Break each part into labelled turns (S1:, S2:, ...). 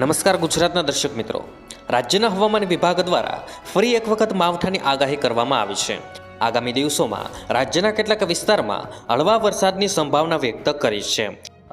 S1: નમસ્કાર ગુજરાતના દર્શક મિત્રો. રાજ્યના હવામાન વિભાગ દ્વારા ફરી એક વખત માવઠાની આગાહી કરવામાં આવી છે. આગામી દિવસોમાં રાજ્યના કેટલાક વિસ્તારમાં હળવા વરસાદની સંભાવના વ્યક્ત કરી છે.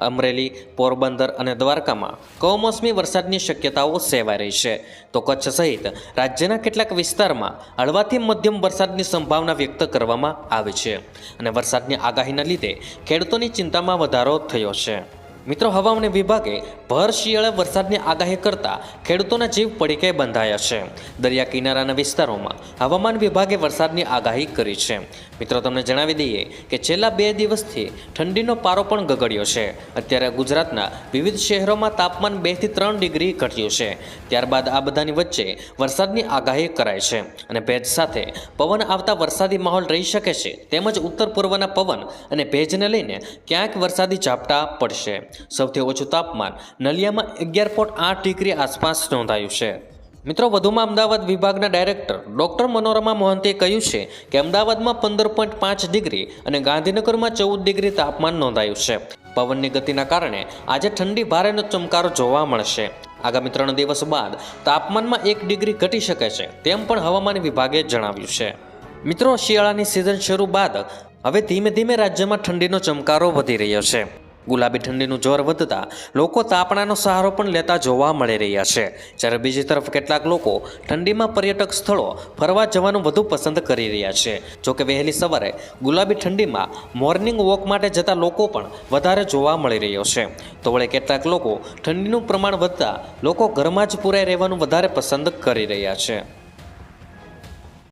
S1: અમરેલી, પોરબંદર અને દ્વારકામાં કમોસમી વરસાદની શક્યતાઓ સેવાઈ રહી છે. તો કચ્છ સહિત રાજ્યના કેટલાક વિસ્તારમાં હળવાથી મધ્યમ વરસાદની સંભાવના વ્યક્ત કરવામાં આવી છે. અને વરસાદની આગાહીના લીધે ખેડૂતોની ચિંતામાં વધારો થયો છે. મિત્રો, હવામાન વિભાગે ભર શિયાળે વરસાદની આગાહી કરતા ખેડૂતોના જીવ પડીકે બંધાયા છે. દરિયા કિનારાના વિસ્તારોમાં હવામાન વિભાગે વરસાદની આગાહી કરી છે. મિત્રો, તમને જણાવી દઈએ કે છેલ્લા બે દિવસથી ઠંડીનો પારો પણ ગગડ્યો છે. અત્યારે ગુજરાતના વિવિધ શહેરોમાં તાપમાન બેથી ત્રણ ડિગ્રી ઘટ્યું છે. ત્યારબાદ આ બધાની વચ્ચે વરસાદની આગાહી કરાય છે અને ભેજ સાથે પવન આવતા વરસાદી માહોલ રહી શકે છે. તેમજ ઉત્તર પૂર્વના પવન અને ભેજને લઈને ક્યાંક વરસાદી ઝાપટા પડશે. સૌથી ઓછું તાપમાન નલિયામાં અગિયાર પોઈન્ટ આઠ ડિગ્રી આસપાસ નોંધાયું છે. મિત્રો, વધુમાં અમદાવાદ વિભાગના ડાયરેક્ટર ડોક્ટર મનોરમા મોહંતીએ કહ્યું છે કે અમદાવાદમાં પંદર પોઈન્ટ પાંચ ડિગ્રી અને ગાંધીનગરમાં ચૌદ ડિગ્રી તાપમાન નોંધાયું છે. પવનની ગતિના કારણે આજે ઠંડી ભારેનો ચમકારો જોવા મળશે. આગામી ત્રણ દિવસ બાદ તાપમાનમાં એક ડિગ્રી ઘટી શકે છે, તેમ પણ હવામાન વિભાગે જણાવ્યું છે. મિત્રો, શિયાળાની સિઝન શરૂ બાદ હવે ધીમે ધીમે રાજ્યમાં ઠંડીનો ચમકારો વધી રહ્યો છે. ગુલાબી ઠંડીનું જોર વધતા લોકો તાપણાનો સહારો પણ લેતા જોવા મળી રહ્યા છે. જ્યારે બીજી તરફ કેટલાક લોકો ઠંડીમાં પર્યટક સ્થળો ફરવા જવાનું વધુ પસંદ કરી રહ્યા છે. જોકે વહેલી સવારે ગુલાબી ઠંડીમાં મોર્નિંગ વોક માટે જતા લોકો પણ વધારે જોવા મળી રહ્યો છે. તો વળે કેટલાક લોકો ઠંડીનું પ્રમાણ વધતા લોકો ઘરમાં જ પૂરાઈ રહેવાનું વધારે પસંદ કરી રહ્યા છે.